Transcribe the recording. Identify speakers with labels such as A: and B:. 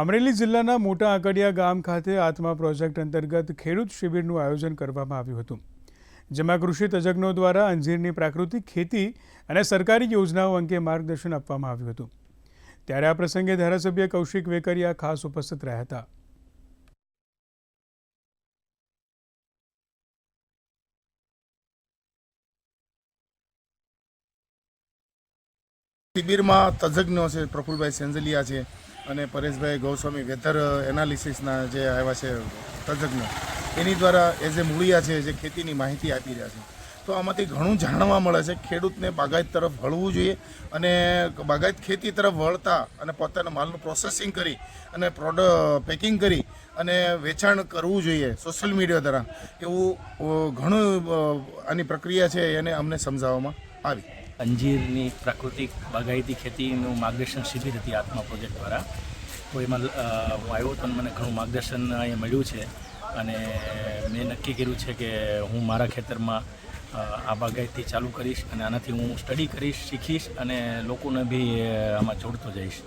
A: અમરેલી જિલ્લાના મોટા આંકડિયા ગામ ખાતે આત્મા પ્રોજેક્ટ અંતર્ગત ખેડૂત શિબિરનું આયોજન કરવામાં આવ્યું હતું, જેમાં કૃષિ તજજ્ઞો દ્વારા અંજીરની પ્રાકૃતિક ખેતી અને સરકારી યોજનાઓ અંગે માર્ગદર્શન આપવામાં આવ્યું હતું. ત્યારે આ પ્રસંગે ધારાસભ્ય કૌશિક વેકરિયા ખાસ ઉપસ્થિત રહ્યા હતા.
B: શિબિરમાં તજજ્ઞો છે, પ્રફુલભાઈ સેન્જલિયા છે અને પરેશભાઈ ગૌસ્વામી વેધર એનાલિસિસના જે આવ્યા છે, તજજ્ઞ, એની દ્વારા એ મૂળિયા છે, જે ખેતીની માહિતી આપી રહ્યા છે. તો આમાંથી ઘણું જાણવા મળે છે, ખેડૂતને બાગાયત તરફ વળવું જોઈએ અને બાગાયત ખેતી તરફ વળતા અને પોતાના માલનું પ્રોસેસિંગ કરી અને પ્રોડક્ટ પેકિંગ કરી અને વેચાણ કરવું જોઈએ સોશિયલ મીડિયા દ્વારા. એવું ઘણું આની પ્રક્રિયા છે, એને અમને સમજાવવામાં આવી.
C: અંજીરની પ્રાકૃતિક બાગાયતી ખેતીનું માર્ગદર્શન શિબિર હતી આત્મા પ્રોજેક્ટ દ્વારા. તો એમાં હું આવ્યો અને મને ઘણું માર્ગદર્શન અહીંયા મળ્યું છે. અને મેં નક્કી કર્યું છે કે હું મારા ખેતરમાં આ બાગાયતી ચાલુ કરીશ અને આનાથી હું સ્ટડી કરીશ, શીખીશ અને લોકોને બી આમાં જોડતો જઈશ.